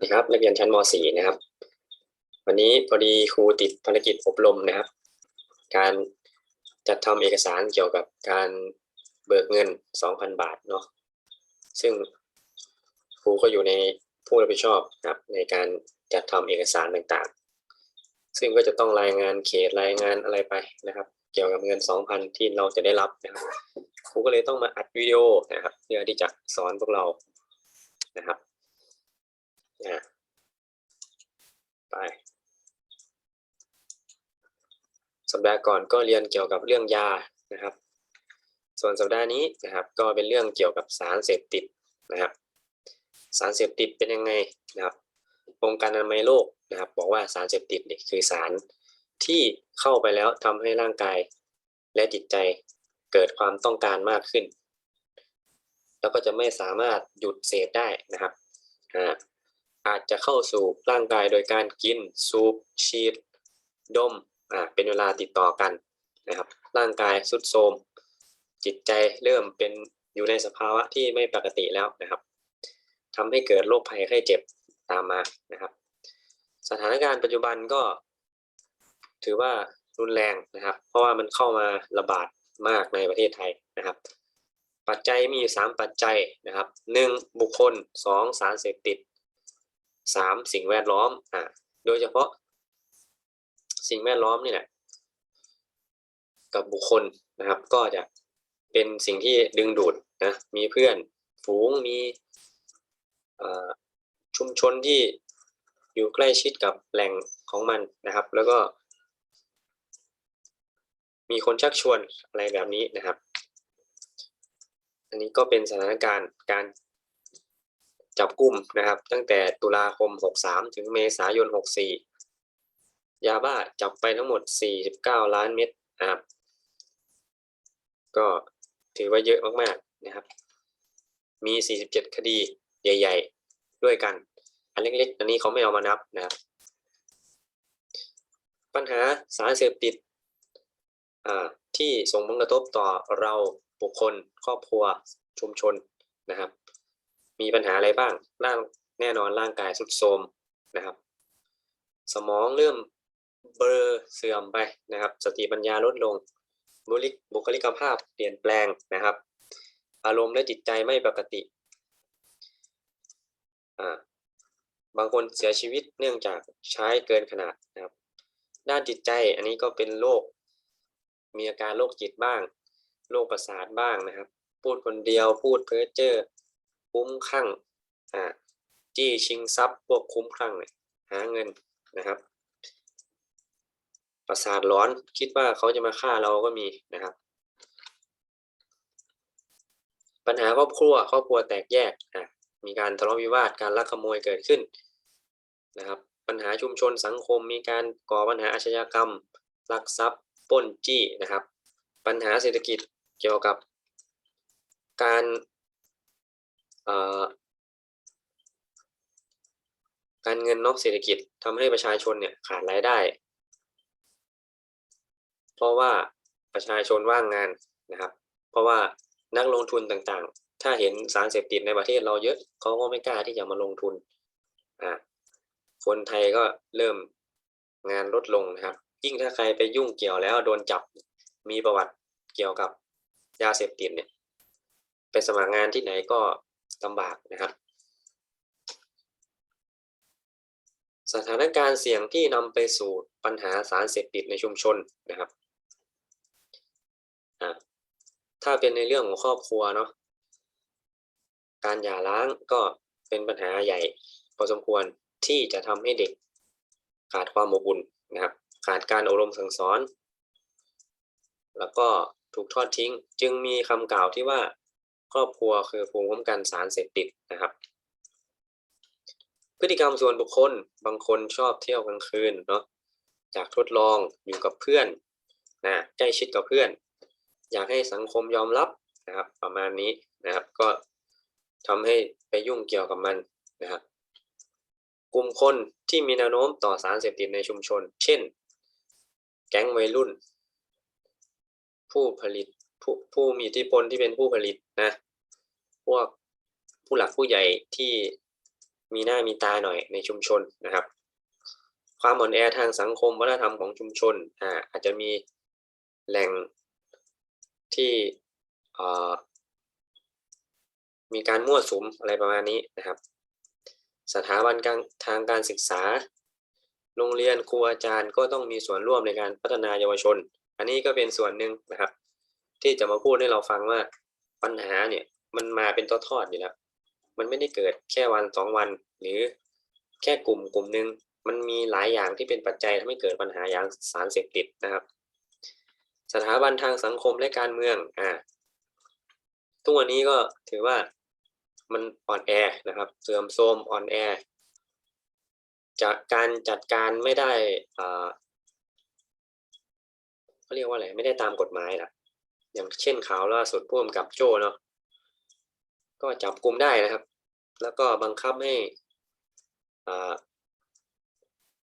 นะครับนักเรียนชั้นม .4 นะครับ วันนี้พอดีครูติดภารกิจอบรมนะครับ การจัดทำเอกสารเกี่ยวกับการเบิกเงิน 2,000 บาทเนาะซึ่งครูก็อยู่ในผู้รับผิดชอบนะครับในการจัดทำเอกสารต่างๆ ซึ่งก็จะต้องรายงานเขตรายงานอะไรไปนะครับ เกี่ยวกับเงิน 2,000 ที่เราจะได้รับนะครับครูก็เลยต้องมาอัดวิดีโอนะครับเพื่อที่จะสอนพวกเรานะครับ อะไป สัปดาห์ก่อนก็เรียนเกี่ยวกับเรื่องยานะครับ ส่วนสัปดาห์นี้นะครับ ก็เป็นเรื่องเกี่ยวกับสารเสพติดนะครับ สารเสพติดเป็นยังไงนะครับองค์การอนามัยโลกนะครับ บอกว่าสารเสพติดเนี่ยคือสารที่เข้าไปแล้วทำให้ร่างกายและจิตใจเกิดความต้องการมากขึ้น แล้วก็จะไม่สามารถหยุดเสพได้นะครับอ่า อาจจะเข้าสู่ร่างกายโดยการกิน สูบฉีด ดมอ่าเป็นเวลาติดต่อกันนะครับ ร่างกายสุดโทรมจิตใจเริ่มเป็นอยู่ในสภาวะที่ไม่ปกติแล้วนะครับทำให้เกิดโรคภัยไข้เจ็บตามมานะครับ สถานการณ์ปัจจุบันก็ ถือว่ารุนแรงนะครับ เพราะว่ามันเข้ามาระบาดมากในประเทศไทยนะครับ ปัจจัยมีอยู่สามปัจจัยนะครับหนึ่งบุคคลสองสารเสพติด สามสิ่งแวดล้อมอ่าโดยเฉพาะ สิ่งแวดล้อมนี่แหละกับบุคคลนะครับ ก็จะเป็นสิ่งที่ดึงดูดนะมีเพื่อนฝูงมีชุมชนที่อยู่ใกล้ชิดกับแหล่งของมันนะครับ แล้วก็ มีคนชักชวนอะไรแบบนี้นะครับ อันนี้ก็เป็นสถานการณ์การ จับกลุ่มนะครับ ตั้งแต่ตุลาคม 63 ถึงเมษายน 64 ยาบ้าจับไปทั้งหมด 49 ล้านเม็ดนะครับ ก็ถือว่าเยอะมากๆนะครับ มี 47 คดีใหญ่ ๆ ด้วยกัน อันเล็กๆ อันนี้เขาไม่เอามานับนะครับ ปัญหาสารเสพติดที่ส่งผลกระทบต่อเราบุคคล ครอบครัวชุมชนนะครับ มีปัญหาอะไรบ้างร่างแน่นอนร่างกายสุดโทรมนะครับ สมองเริ่มเบลอเสื่อมไปนะครับ สติปัญญาลดลงบุคลิกบุคลิกภาพเปลี่ยนแปลงนะครับ อารมณ์และจิตใจไม่ปกติอ่าบางคนเสียชีวิตเนื่องจากใช้เกินขนาดนะครับ ด้านจิตใจอันนี้ก็เป็นโรคมีอาการโรคจิตบ้างโรคประสาทบ้างนะครับ พูดคนเดียวพูดเพ้อเจ้อ คุ้มคลั่งอ่าจี้ชิงทรัพย์พวกคุ้มคลั่งเนี่ยหาเงินนะครับ ประสาทร้อนคิดว่าเขาจะมาฆ่าเราก็มีนะครับ ปัญหาครอบครัวครอบครัวแตกแยกอะมีการทะเลาะวิวาทการลักขโมยเกิดขึ้นนะครับ ปัญหาชุมชนสังคมมีการก่อปัญหาอาชญากรรมลักทรัพย์ปล้นจี้นะครับ ปัญหาเศรษฐกิจเกี่ยวกับ การ การเงินนอกเศรษฐกิจทำให้ประชาชนเนี่ยขาดรายได้ เพราะว่าประชาชนว่างงานนะครับ เพราะว่านักลงทุนต่างๆ ถ้าเห็นสารเสพติดในประเทศเราเยอะเขาก็ไม่กล้าที่จะมาลงทุนอ่าคนไทยก็เริ่มงานลดลงนะครับ ยิ่งถ้าใครไปยุ่งเกี่ยวแล้วโดนจับมีประวัติเกี่ยวกับยาเสพติดเนี่ยไปสมัครงานที่ไหนก็ ลำบากนะครับ สถานการณ์เสี่ยงที่นำไปสู่ปัญหาสารเสพติดในชุมชนนะครับถ้าเป็นในเรื่องของครอบครัวเนาะการหย่าร้างก็เป็นปัญหาใหญ่พอสมควรที่จะทำให้เด็กขาดความอบอุ่นนะครับ ขาดการอบรมสั่งสอน แล้วก็ถูกทอดทิ้ง จึงมีคำกล่าวที่ว่า ครอบครัวคือภูมิคุ้มกันสารเสพติดนะครับ พฤติกรรมส่วนบุคคลบางคนชอบเที่ยวกลางคืนเนาะอยากทดลองอยู่กับเพื่อนนะใกล้ชิดกับเพื่อน อยากให้สังคมยอมรับนะครับ ประมาณนี้นะครับ ก็ทำให้ไปยุ่งเกี่ยวกับมันนะครับกลุ่มคนที่มีแนวโน้มต่อสารเสพติดในชุมชน เช่น แก๊งวัยรุ่น ผู้ผลิต ผู้ผู้มีอิทธิพลที่เป็นผู้ผลิตนะพวกผู้หลักผู้ใหญ่ที่มีหน้ามีตาหน่อยในชุมชนนะครับ ความอ่อนแอทางสังคมวัฒนธรรมของชุมชนอ่าอาจจะมีแหล่งที่มีการมั่วสุมอะไรประมาณนี้นะครับ สถาบันการทางการศึกษา โรงเรียนครูอาจารย์ก็ต้องมีส่วนร่วมในการพัฒนาเยาวชน อันนี้ก็เป็นส่วนหนึ่งนะครับ ที่จะมาพูดให้เราฟังว่าปัญหาเนี่ย มันมาเป็นทอดอยู่แล้วมันไม่ได้เกิดแค่วันสองวัน หรือแค่กลุ่มกลุ่มหนึ่งมันมีหลายอย่างที่เป็นปัจจัยทำให้เกิดปัญหาอย่างสารเสพติดนะครับ สถาบันทางสังคมและการเมืองอ่าทุกวันนี้ก็ถือว่ามันอ่อนแอนะครับ เสื่อมโทรมอ่อนแอจากการจัดการไม่ได้อ่าเขาเรียกว่าอะไรไม่ได้ตามกฎหมายล่ะ อย่างเช่นข่าวล่าสุดพ่วมกับโจ้เนาะก็จับกลุ่มได้นะครับ แล้วก็บังคับให้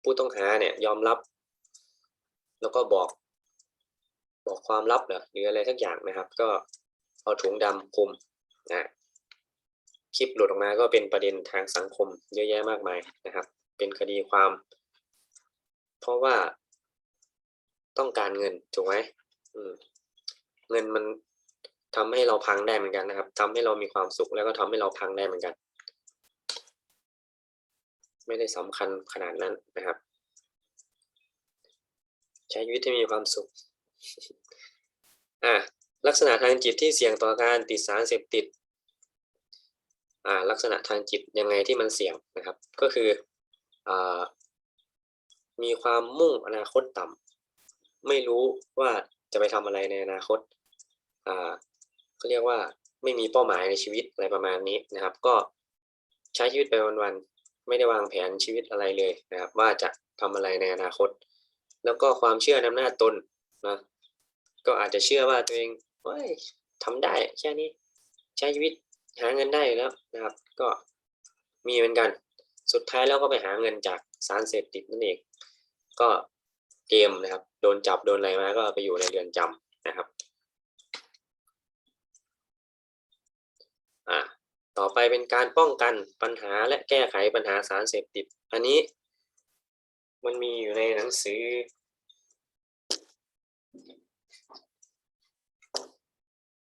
ผู้ต้องหาเนี่ยยอมรับ แล้วก็บอก บอกความลับเหรอหรืออะไรสักอย่างนะครับ ก็เอาถุงดำคลุมนะคลิปหลุดออกมาก็เป็นประเด็นทางสังคมเยอะแยะมากมายนะครับ เป็นคดีความ เพราะว่าต้องการเงินถูกไหมอืม เงินมันทำให้เราพังได้เหมือนกันนะครับทำให้เรามีความสุขแล้วก็ทำให้เราพังได้เหมือนกัน ไม่ได้สำคัญขนาดนั้นนะครับ ใช้ชีวิตที่มีความสุขอ่าลักษณะทางจิตที่เสี่ยงต่อการติดสารเสพติดอ่าลักษณะทางจิตยังไงที่มันเสี่ยงนะครับ ก็คืออ่ามีความมุ่งอนาคตต่ำไม่รู้ว่าจะไปทำอะไรในอนาคต เขาเรียกว่าไม่มีเป้าหมายในชีวิตอะไรประมาณนี้นะครับ ก็ใช้ชีวิตไปวันๆไม่ได้วางแผนชีวิตอะไรเลยนะครับ ว่าจะทำอะไรในอนาคต แล้วก็ความเชื่อนำหน้าตนนะก็อาจจะเชื่อว่าตัวเองเฮ้ยทำได้แค่นี้ ใช้ชีวิตหาเงินได้แล้วนะครับ ก็มีเหมือนกัน สุดท้ายแล้วก็ไปหาเงินจากสารเสพติดนั่นเอง ก็เกมนะครับ โดนจับโดนอะไรมาก็ไปอยู่ในเรือนจำนะครับ อ่าต่อไปเป็นการป้องกันปัญหาและแก้ไขปัญหาสารเสพติด อันนี้ มันมีอยู่ในหนังสือ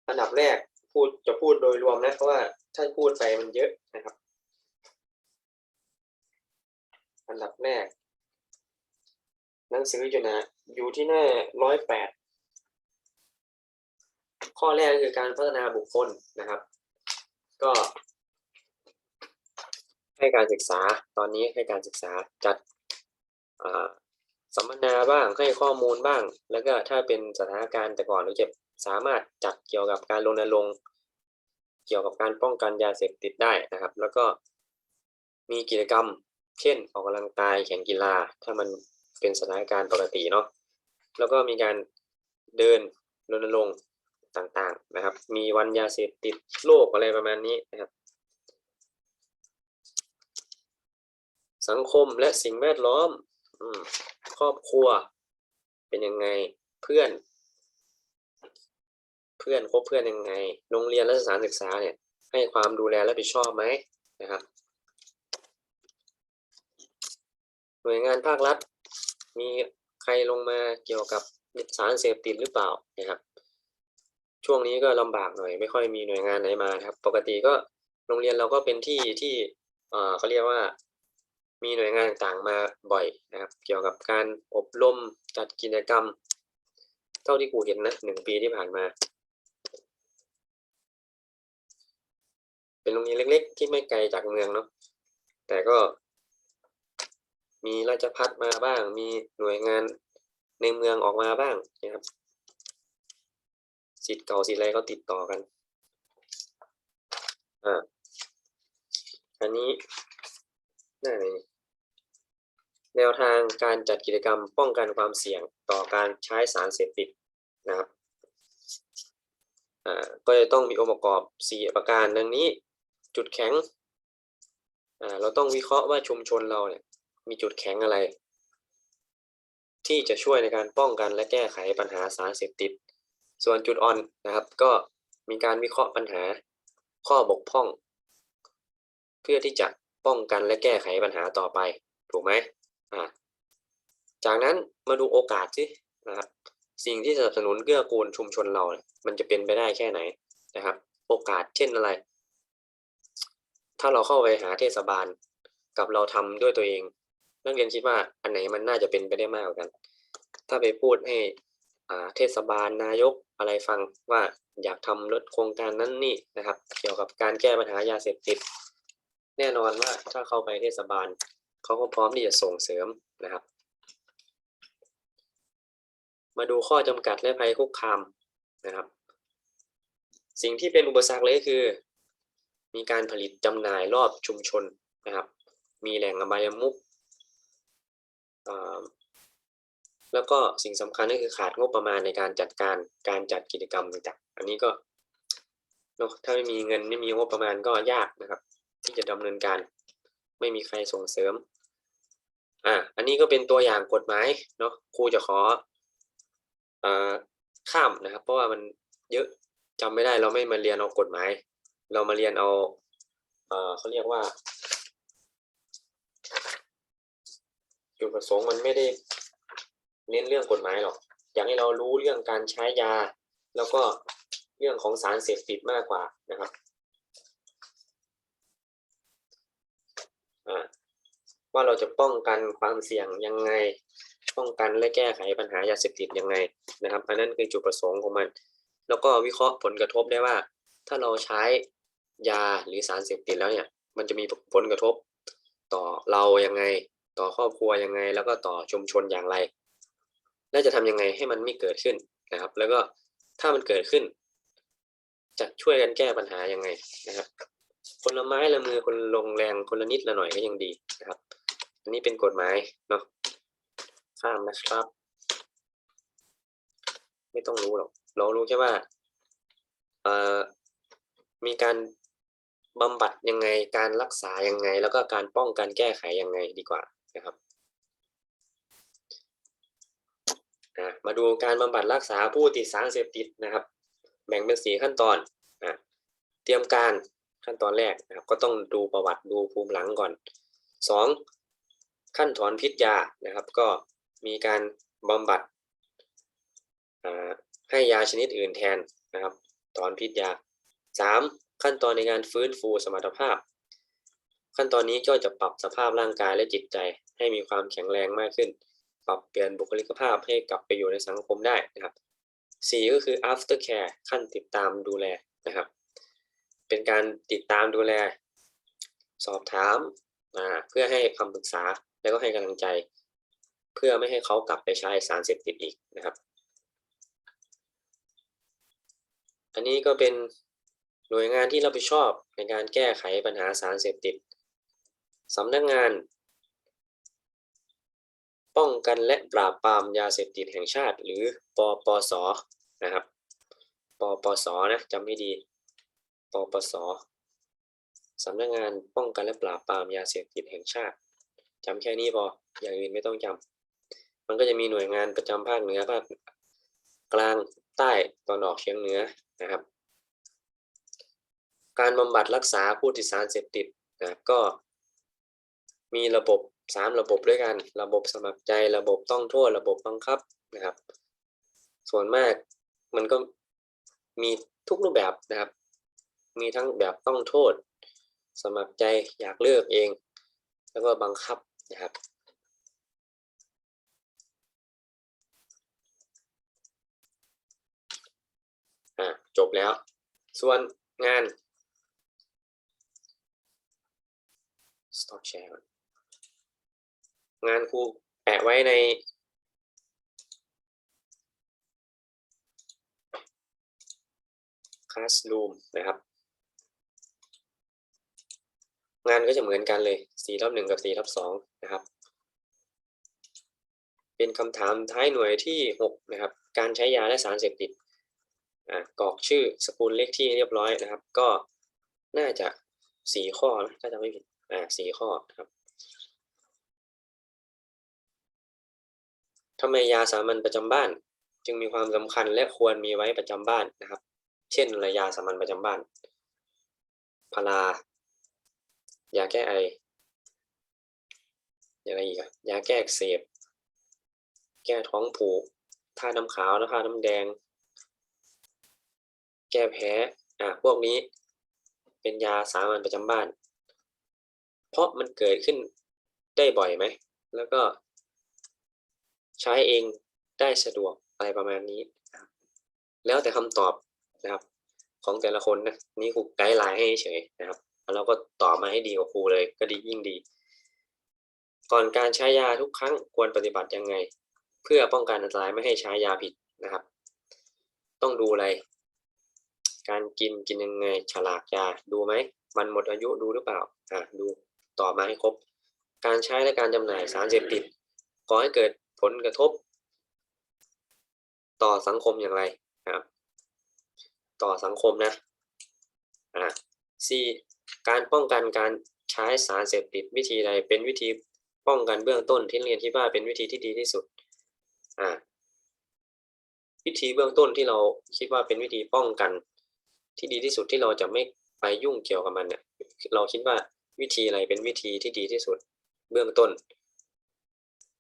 อันดับแรกพูดจะพูดโดยรวมนะเพราะว่าถ้าพูดไปมันเยอะนะครับ อันดับแรก หนังสืออยู่นะอยู่ที่หน้าร้อยแปดข้อแรกคือการพัฒนาบุคคลนะครับ ก็ให้การศึกษาตอนนี้ให้การศึกษาจัดสัมมนาบ้างให้ข้อมูลบ้าง แล้วก็ถ้าเป็นสถานการณ์แต่ก่อนเราจะสามารถจัดเกี่ยวกับการรณรงค์เกี่ยวกับการป้องกันยาเสพติดได้นะครับ แล้วก็มีกิจกรรม เช่น ออกกำลังกายแข่งกีฬา ถ้ามันเป็นสถานการณ์ปกติเนาะแล้วก็มีการเดินรณรงค์ ต่างๆนะครับ มีวันยาเสพติดโลกอะไรประมาณนี้นะครับ สังคมและสิ่งแวดล้อมครอบครัว เป็นยังไงเพื่อน เพื่อนคบเพื่อนยังไง โรงเรียนและสถานศึกษาเนี่ย ให้ความดูแลและรับผิดชอบไหมนะครับ หน่วยงานภาครัฐ มีใครลงมาเกี่ยวกับสารเสพติดหรือเปล่านะครับ ช่วงนี้ก็ลำบากหน่อย ไม่ค่อยมีหน่วยงานไหนมาครับ ปกติก็โรงเรียนเราก็เป็นที่ที่เอ่อเขาเรียกว่า มีหน่วยงานต่างมาบ่อยนะครับ เกี่ยวกับการอบรมจัดกิจกรรม เท่าที่กูเห็นนะหนึ่งปีที่ผ่านมา เป็นโรงเรียนเล็ก ๆ ที่ไม่ไกลจากเมืองเนาะแต่ก็ มีราชพัฒมาบ้าง มีหน่วยงานในเมืองออกมาบ้างนะครับ สิทธิ์เก่าสิทธิ์อะไรก็ติดต่อกันอ่าอันนี้หน้าไหนแนวทางการจัดกิจกรรมป้องกันความเสี่ยงต่อการใช้สารเสพติดนะครับอ่าก็จะต้องมีองค์ประกอบสี่ประการดังนี้จุดแข็งอ่าเราต้องวิเคราะห์ว่าชุมชนเราเนี่ยมีจุดแข็งอะไร ที่จะช่วยในการป้องกันและแก้ไขปัญหาสารเสพติด ส่วนจุดอ่อนนะครับ ก็มีการวิเคราะห์ปัญหาข้อบกพร่อง เพื่อที่จะป้องกันและแก้ไขปัญหาต่อไป ถูกไหมอ่าจากนั้นมาดูโอกาสสินะครับสิ่งที่สนับสนุนเกื้อกูลชุมชนเรา มันจะเป็นไปได้แค่ไหนนะครับ โอกาสเช่นอะไร ถ้าเราเข้าไปหาเทศบาลกับเราทำด้วยตัวเอง นักเรียนคิดว่าอันไหนมันน่าจะเป็นไปได้มากกว่ากัน ถ้าไปพูดให้ เทศบาลนายกอะไรฟังว่าอยากทำรถโครงการนั้นนี่นะครับ เกี่ยวกับการแก้ปัญหายาเสพติด แน่นอนว่าถ้าเข้าไปเทศบาลเขาก็พร้อมที่จะส่งเสริมนะครับ มาดูข้อจำกัดและภัยคุกคามนะครับ สิ่งที่เป็นอุปสรรคเลยคือ มีการผลิตจำหน่ายรอบชุมชนนะครับ มีแหล่งอบายมุก แล้วก็สิ่งสำคัญก็คือขาดงบประมาณในการจัดการการจัดกิจกรรมต่างๆอันนี้ก็เนอะถ้าไม่มีเงินไม่มีงบประมาณก็ยากนะครับ ที่จะดำเนินการ ไม่มีใครส่งเสริมอ่าอันนี้ก็เป็นตัวอย่างกฎหมายเนาะครูจะขออ่าข้ามนะครับ เพราะว่ามันเยอะจำไม่ได้เราไม่มาเรียนเอากฎหมาย เรามาเรียนเอาอ่อเขาเรียกว่าจุดประสงค์มันไม่ได้ เน้นเรื่องกฎหมายหรอก อยากให้เรารู้เรื่องการใช้ยา แล้วก็เรื่องของสารเสพติดมากกว่านะครับว่าเราจะป้องกันความเสี่ยงยังไง ป้องกันและแก้ไขปัญหายาเสพติดยังไงนะครับ อันนั้นคือจุดประสงค์ของมัน แล้วก็วิเคราะห์ผลกระทบได้ว่า ถ้าเราใช้ยาหรือสารเสพติดแล้วเนี่ย มันจะมีผลกระทบ ต่อเรายังไง ต่อครอบครัวยังไง แล้วก็ต่อชุมชนอย่างไร และจะทำยังไงให้มันไม่เกิดขึ้นนะครับ แล้วก็ถ้ามันเกิดขึ้น จะช่วยกันแก้ปัญหายังไงนะครับ คนละไม้ละมือคนลงแรงคนละนิดละหน่อยก็ยังดีนะครับ อันนี้เป็นกฎหมายเนาะข้ามนะครับ ไม่ต้องรู้หรอกเรารู้แค่ว่าเอ่อมีการบำบัดยังไงการรักษายังไง แล้วก็การป้องกันแก้ไขยังไงดีกว่านะครับ อะมาดูการบำบัดรักษาผู้ติดสารเสพติดนะครับ แบ่งเป็นสี่ขั้นตอนอะเตรียมการขั้นตอนแรกนะครับ ก็ต้องดูประวัติดูภูมิหลังก่อนสองขั้นถอนพิษยานะครับ ก็มีการบำบัดให้ยาชนิดอื่นแทนนะครับ ถอนพิษยาสามขั้นตอนในการฟื้นฟูสมรรถภาพ ขั้นตอนนี้ก็จะปรับสภาพร่างกายและจิตใจให้มีความแข็งแรงมากขึ้น ปรับเปลี่ยนบุคลิกภาพให้กลับไปอยู่ในสังคมได้นะครับสี่ก็คือ after care ขั้นติดตามดูแลนะครับ เป็นการติดตามดูแล สอบถามเพื่อให้คำปรึกษาและก็ให้กำลังใจ เพื่อไม่ให้เขากลับไปใช้สารเสพติดอีกนะครับ อันนี้ก็เป็นหน่วยงานที่รับผิดชอบในการแก้ไขปัญหาสารเสพติดสำนักงาน ป้องกันและปราบปรามยาเสพติดแห่งชาติ หรือปปสนะครับปปสนะจำให้ดีปปสสำนักงานป้องกันและปราบปรามยาเสพติดแห่งชาติจำแค่นี้พออย่างอื่นไม่ต้องจำมันก็จะมีหน่วยงานประจำภาคเหนือภาคกลางใต้ตอนออกเฉียงเหนือนะครับ การบำบัดรักษาผู้ติดสารเสพติดนะก็มีระบบ สามระบบด้วยกัน ระบบสมัครใจระบบต้องโทษระบบบังคับนะครับ ส่วนมากมันก็มีทุกรูปแบบนะครับ มีทั้งแบบต้องโทษ สมัครใจอยากเลิกเอง แล้วก็บังคับนะครับจบแล้ว ส่วนงาน stop share งานครูแปะไว้ใน classroom นะครับ งานก็จะเหมือนกันเลย4ทับ1กับ4ทับ2นะครับ เป็นคำถามท้ายหน่วยที่6นะครับ การใช้ยาและสารเสพติดอ่ากรอกชื่อสกุลเลขที่เรียบร้อยนะครับ ก็น่าจะสี่ข้อนะถ้าจำไม่ผิดอ่าสี่ข้อครับ ทำไมยาสามัญประจำบ้าน จึงมีความสำคัญและควรมีไว้ประจำบ้านนะครับ เช่นอะยาสามัญประจำบ้านพารายาแก้ไออะไรอีกยาแก้อักเสบ แก้ท้องผูกท่าน้ำขาวและท่าน้ำแดง แก้แพ้อะพวกนี้เป็นยาสามัญประจำบ้าน เพราะมันเกิดขึ้นได้บ่อยไหม แล้วก็ ใช้เองได้สะดวกอะไรประมาณนี้นะครับแล้วแต่คำตอบนะครับ ของแต่ละคนนะนี่ครูไกด์ไลน์ให้เฉยนะครับแล้วเราก็ตอบมาให้ดีกว่าครูเลย ก็ดียิ่งดี ก่อนการใช้ยาทุกครั้งควรปฏิบัติยังไง เพื่อป้องกันอันตรายไม่ให้ใช้ยาผิดนะครับ ต้องดูอะไร การกินกินยังไง ฉลากยาดูไหมมันหมดอายุดูหรือเปล่าอะดูตอบมาให้ครบ การใช้และการจำหน่ายสารเสพติดก่อให้เกิด ผลกระทบ ต่อสังคมอย่างไรนะครับ ต่อสังคมนะอ่า C การป้องกันการใช้สารเสพติดวิธีใดเป็นวิธีป้องกันเบื้องต้นที่เรียนคิดว่าเป็นวิธีที่ดีที่สุดอ่าวิธีเบื้องต้นที่เราคิดว่าเป็นวิธีป้องกัน ที่ดีที่สุดที่เราจะไม่ไปยุ่งเกี่ยวกับมันเนี่ยเราคิดว่าวิธีอะไรเป็นวิธีที่ดีที่สุด เบื้องต้น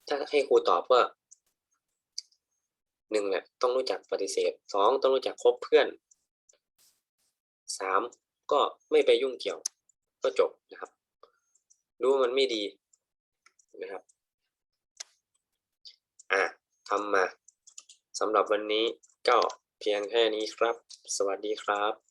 ถ้าให้ครูตอบว่าหนึ่งแหละต้องรู้จักปฏิเสธสองต้องรู้จักคบเพื่อนสามก็ไม่ไปยุ่งเกี่ยวก็จบนะครับ รู้ว่ามันไม่ดีนะครับ อะทำมาสำหรับวันนี้ก็เพียงแค่นี้ครับ สวัสดีครับ